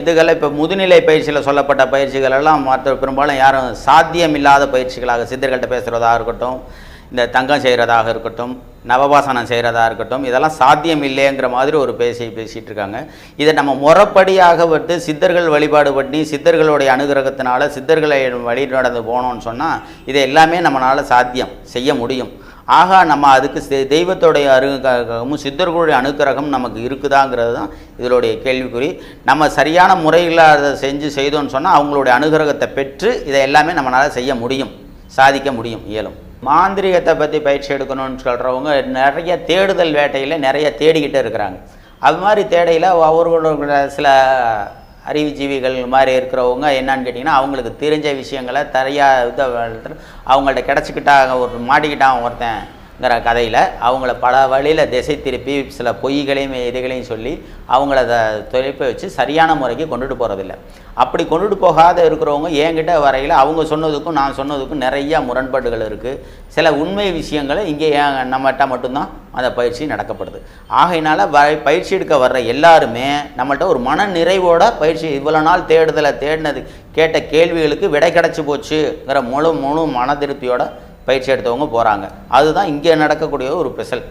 இதுகளை இப்போ முதுநிலை பயிற்சியில் சொல்லப்பட்ட பயிற்சிகள் எல்லாம் மற்ற பெரும்பாலும் யாரும் சாத்தியமில்லாத பயிற்சிகளாக சித்தர்கள்ட்ட பேசுகிறதா இருக்கட்டும் இந்த தங்கம் செய்கிறதாக இருக்கட்டும் நவபாசனம் செய்கிறதா இருக்கட்டும் இதெல்லாம் சாத்தியம் இல்லைங்கிற மாதிரி ஒரு பேசி பேசிகிட்டு இருக்காங்க இதை நம்ம முறப்படியாக விட்டு சித்தர்கள் வழிபாடு பண்ணி சித்தர்களுடைய அனுகிரகத்தினால சித்தர்களை வழி நடந்து போனோம்னு சொன்னால் இதை எல்லாமே நம்மளால் சாத்தியம் செய்ய முடியும். ஆகா நம்ம அதுக்கு செ- தெய்வத்தோடைய அனுகிரகமும் சித்தர்களுடைய அனுகிரகம் நமக்கு இருக்குதாங்கிறது தான் இதனுடைய கேள்விக்குறி. நம்ம சரியான முறையில் அதை செஞ்சு செய்தோம்னு சொன்னால் அவங்களுடைய அனுகிரகத்தை பெற்று இதை எல்லாமே நம்மளால் செய்ய முடியும் சாதிக்க முடியும் இயலும். மாந்திரிகத்தை பற்றி பயிற்சி எடுக்கணும்னு சொல்கிறவங்க நிறைய தேடுதல் வேட்டையில் நிறைய தேடிக்கிட்டு இருக்கிறாங்க. அது மாதிரி தேடையில் அவர்களோட சில அறிவுஜீவிகள் மாதிரி இருக்கிறவங்க என்னன்னு கேட்டிங்கன்னா அவங்களுக்கு தெரிஞ்ச விஷயங்களை தரையாக இதை அவங்கள்ட்ட கிடச்சிக்கிட்டா ஒரு மாட்டிக்கிட்டான் ஒருத்தன். ங்கிற கதையில் அவங்கள பல வழியில் திசை திருப்பி சில பொய்களையும் இதைகளையும் சொல்லி அவங்கள அதை தொலைப்பை வச்சு சரியான முறைக்கு கொண்டுட்டு போகிறதில்ல அப்படி கொண்டுட்டு போகாத இருக்கிறவங்க என்கிட்ட வரையில் அவங்க சொன்னதுக்கும் நான் சொன்னதுக்கும் நிறைய முரண்பாடுகள் இருக்குது சில உண்மை விஷயங்களை இங்கே நம்மகிட்ட மட்டும்தான் அந்த பயிற்சி நடக்கப்படுது. ஆகையினால வ பயிற்சி எடுக்க வர்ற எல்லாருமே நம்மள்கிட்ட ஒரு மன நிறைவோட பயிற்சி இவ்வளோ நாள் தேடுதலை தேடினது கேட்ட கேள்விகளுக்கு விடை கிடச்சி போச்சுங்கிற முழு முழு மன திருப்தியோட பயிற்சி எடுத்தவங்க போகிறாங்க அதுதான் இங்கே நடக்கக்கூடிய ஒரு ஸ்பெஷல்